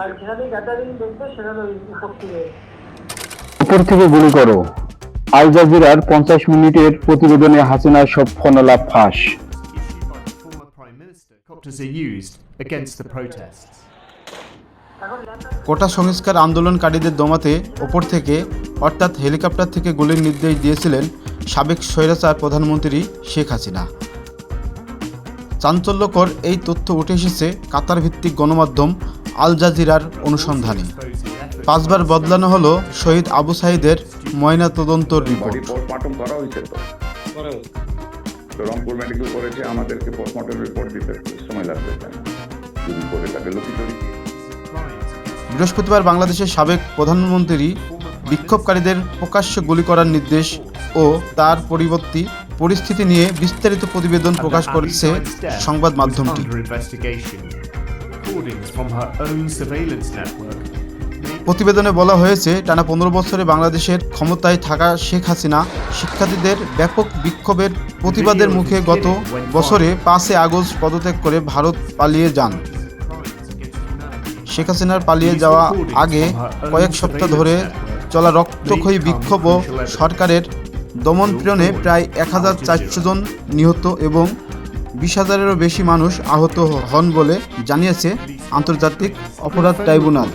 আর যেখানে গ্যাদারিং দেখবে সেখানে ওই উপর থেকে গুলি করো। আল জাজিরার পঞ্চাশ মিনিটের প্রতিবেদনে হাসিনার সব ফনলাভ ফাঁস। কোটা সংস্কার আন্দোলনকারীদের দমাতে ওপর থেকে অর্থাৎ হেলিকপ্টার থেকে গুলির নির্দেশ দিয়েছিলেন সাবেক স্বৈরাচার প্রধানমন্ত্রী শেখ হাসিনা। চাঞ্চল্যকর এই তথ্য উঠে এসেছে কাতার ভিত্তিক গণমাধ্যম আল জাজিরার অনুসন্ধানে। পাঁচবার বদলানো হলো শহীদ আবু সাইদের ময়না তদন্তর রিপোর্ট। করা হয়েছে তো? তো রংপুর মেডিকেল করেছে আমাদেরকে পোস্টমর্টম রিপোর্ট দিতে সময় লাগবে যদি করে বৃহস্পতিবার বাংলাদেশের সাবেক প্রধানমন্ত্রী বিক্ষোভকারীদের প্রকাশ্যে গুলি করার নির্দেশ ও তার পরিবর্তী পরিস্থিতি নিয়ে বিস্তারিত প্রতিবেদন প্রকাশ করেছে সংবাদ মাধ্যমটি। প্রতিবেদনে বলা হয়েছে টানা পনেরো বছরে বাংলাদেশের ক্ষমতায় থাকা শেখ হাসিনা শিক্ষার্থীদের ব্যাপক বিক্ষোভের প্রতিবাদের মুখে গত বছরে পাঁচে আগস্ট পদত্যাগ করে ভারত পালিয়ে যান। শেখ হাসিনার পালিয়ে যাওয়া আগে কয়েক সপ্তাহ ধরে চলা রক্তক্ষয়ী বিক্ষোভ ও সরকারের দমনপীড়নে প্রায় এক হাজার চারশো জন নিহত এবং বিশ হাজারেরও বেশি মানুষ আহত হন বলে জানিয়েছে আন্তর্জাতিক অপরাধ ট্রাইব্যুনাল।